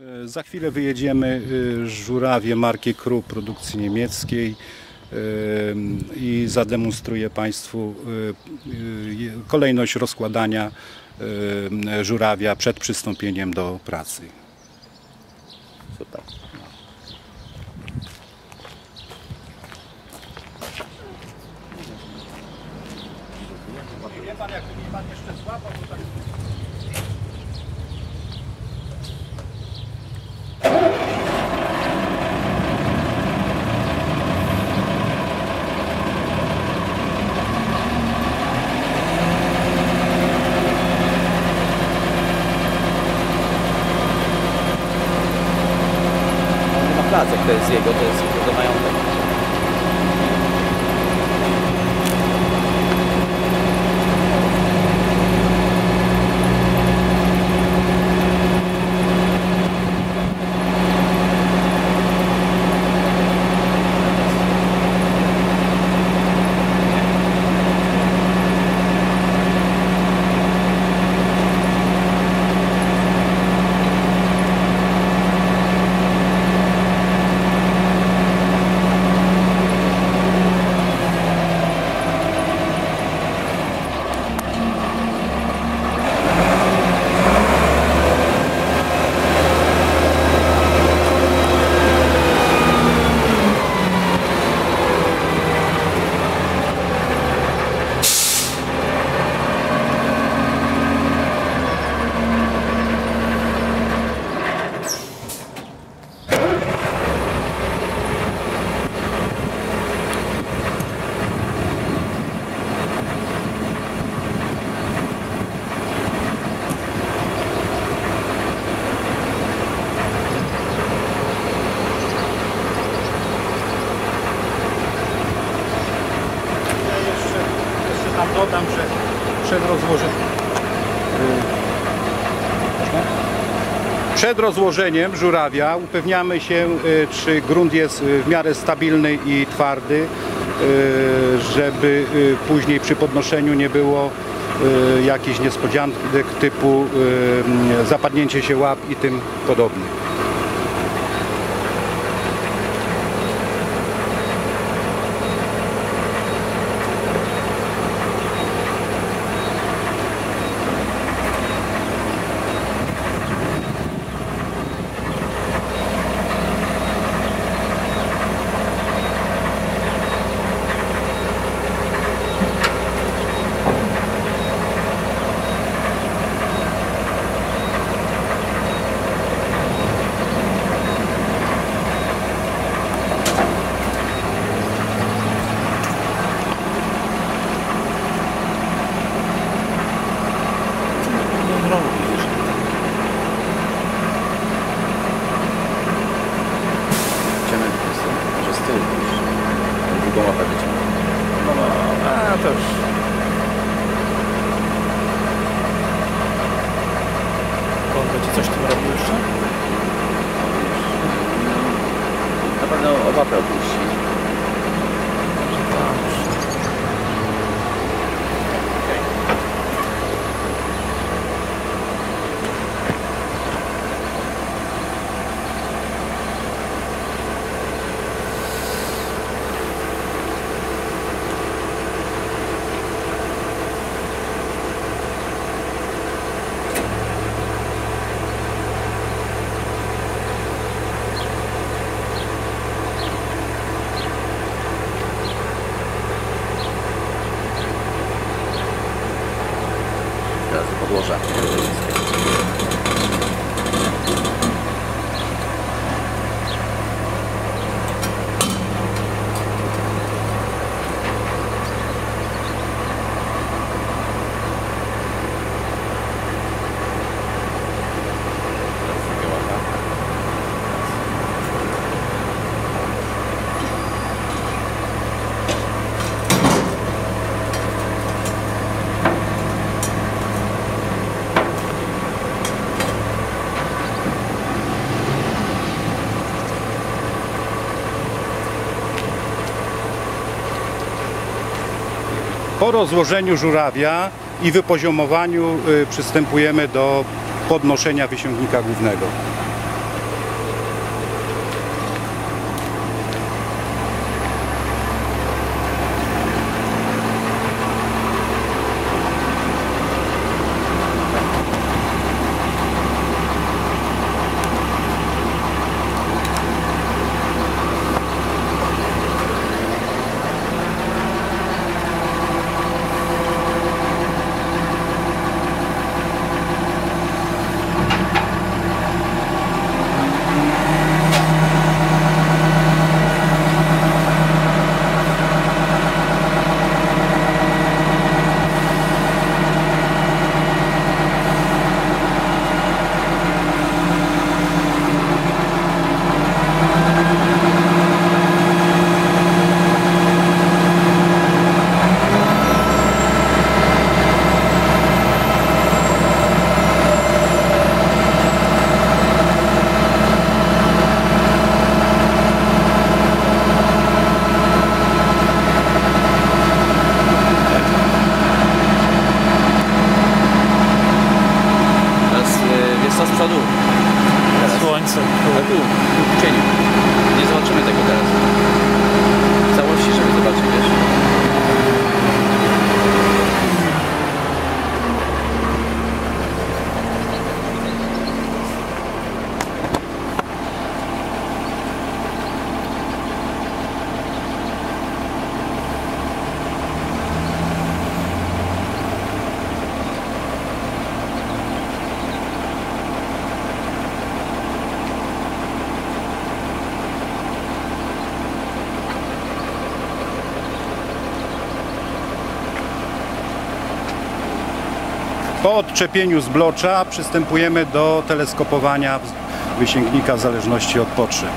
E, Za chwilę wyjedziemy y, żurawie marki Krupp produkcji niemieckiej y, i zademonstruję Państwu kolejność rozkładania żurawia przed przystąpieniem do pracy. Super. Wie Pan, jakby mi Pan jeszcze złapał, to tak... On nie ma placek, to jest jego, to jest jego majątek. Tam dodam, że przed rozłożeniem przed rozłożeniem żurawia upewniamy się, y, czy grunt jest y, w miarę stabilny i twardy, y, żeby później przy podnoszeniu nie było jakichś niespodzianek typu zapadnięcie się łap i tym podobnych. Już. On będzie coś tym robił jeszcze? Na pewno łapę opuści. Po rozłożeniu żurawia i wypoziomowaniu y, przystępujemy do podnoszenia wysięgnika głównego. Po odczepieniu zblocza przystępujemy do teleskopowania wysięgnika w zależności od potrzeb.